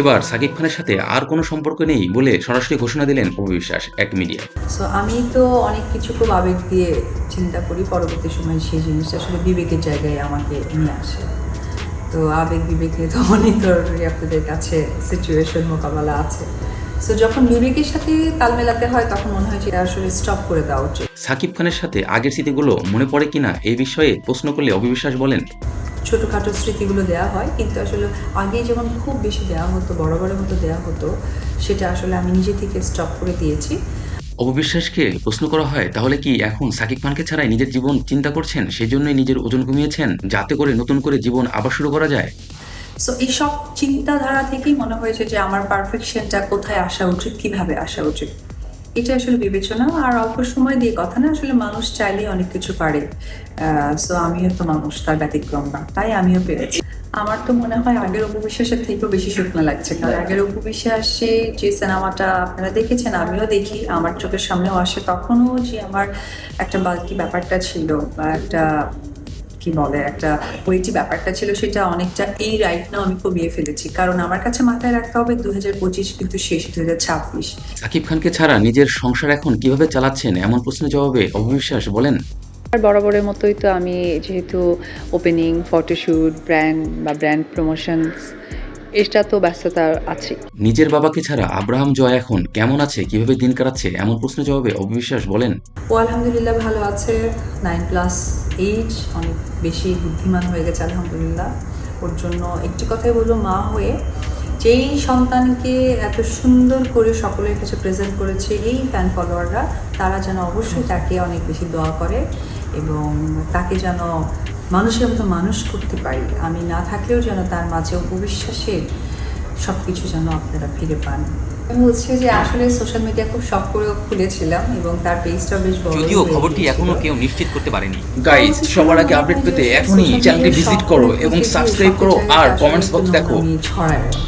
এবার সাকিব খানের সাথে আর কোনো সম্পর্ক নেই বলে সরাসরি ঘোষণা দিলেন অবিশ্বাস এক মিডিয়ায়। সো আমি তো অনেক কিছু খুব আবেগ দিয়ে চিন্তা করি পরবর্তী সময় সেই জিনিসটা আসলে বিবেকের জায়গায় আমাকে নিয়ে আসে। তো আবেগ বিবেকে তো অনেক ধরনেরই আপনাদের কাছে সিচুয়েশন মোকাবেলা আছে। সো যখন বিবেকের সাথে তাল মেলাতে হয় তখন মনে হয় যে আসলে স্টপ করে দেওয়া উচিত। সাকিব খানের সাথে আগের স্মৃতিগুলো মনে পড়ে কিনা এই বিষয়ে প্রশ্ন করলে অবিশ্বাস বলেন। ছোটোখাটো স্মৃতিগুলো দেওয়া হয় কিন্তু আসলে আগে যেমন খুব বেশি দেওয়া হতো বড় বড় মতো দেওয়া হতো সেটা আসলে আমি নিজে থেকে স্টপ করে দিয়েছি। অবিশ্বাসকে প্রশ্ন করা হয় তাহলে কি এখন সাকিব খানকে ছাড়াই নিজের জীবন চিন্তা করছেন? সেই জন্যই নিজের ওজন কমিয়েছেন যাতে করে নতুন করে জীবন আবার শুরু করা যায়? সো এইসব চিন্তাধারা থেকেই মনে হয়েছে যে আমার পারফেকশনটা কোথায় আসা উচিত কীভাবে আসা উচিত? এটা আসলে বিবেচনা, আর অল্প সময় দিয়ে কথা না, আসলে মানুষ চাইলেই অনেক কিছু পারে। সো আমিও তো মানুষ, তার ব্যতিক্রম না, তাই আমিও পেরেছি। আমার তো মনে হয় আগের উপবিশ্বাসের থেকেও বেশি শুকনো লাগছে, কারণ আগের উপবিশ্বাসে যে সিনেমাটা আপনারা দেখেছেন, আমিও দেখি, আমার চোখের সামনেও আসে। তখনও যে আমার একটা বালকি ব্যাপারটা ছিল, বা একটা কি বলে একটা ওইটি ব্যাপারটা ছিল সেটা অনেকটা এই রাইট নাও আমি কমিয়ে ফেলেছি। কারণ আমার কাছে মাথায় রাখতে হবে দু হাজার পঁচিশ কিন্তু শেষ দু হাজার ছাব্বিশ। সাকিব খানকে ছাড়া নিজের সংসার এখন কীভাবে চালাচ্ছেন এমন প্রশ্নের জবাবে অবিশ্বাস বলেন। আর বরাবরের মতোই তো আমি যেহেতু ওপেনিং ফটোশ্যুট ব্র্যান্ড বা ব্র্যান্ড প্রমোশনস এটা তো ব্যস্ততা আছে নিজের বাবাকে ছাড়া আব্রাহাম জয় এখন কেমন আছে কীভাবে দিন কাটাচ্ছে এমন প্রশ্নের জবাবে অবিশ্বাস বলেন। ও আলহামদুলিল্লাহ ভালো আছে নাইন প্লাস এইজ অনেক বেশি বুদ্ধিমান হয়ে গেছে আলহামদুলিল্লাহ। ওর জন্য একটি কথাই বলব মা হয়ে যেই সন্তানকে এত সুন্দর করে সকলের কাছে প্রেজেন্ট করেছে এই ফ্যান ফলোয়াররা তারা যেন অবশ্যই তাকে অনেক বেশি দোয়া করে এবং তাকে যেন মানুষের মতো মানুষ করতে পারি। আমি না থাকলেও যেন তার মাঝে উপবিশ্বাসের সব কিছু যেন আপনারা ফিরে পান। আমি হচ্ছে যে আসলে সোশ্যাল মিডিয়া খুব শখ করে খুলেছিলাম এবং তার পেজটা বেশ বড় যদিও খবরটি এখনও কেউ নিশ্চিত করতে পারেনি। গাইজ সবার আগে আপডেট পেতে এখনই চ্যানেলটি ভিজিট করো এবং সাবস্ক্রাইব করো আর কমেন্টস বক্স দেখো। ছড়ায়।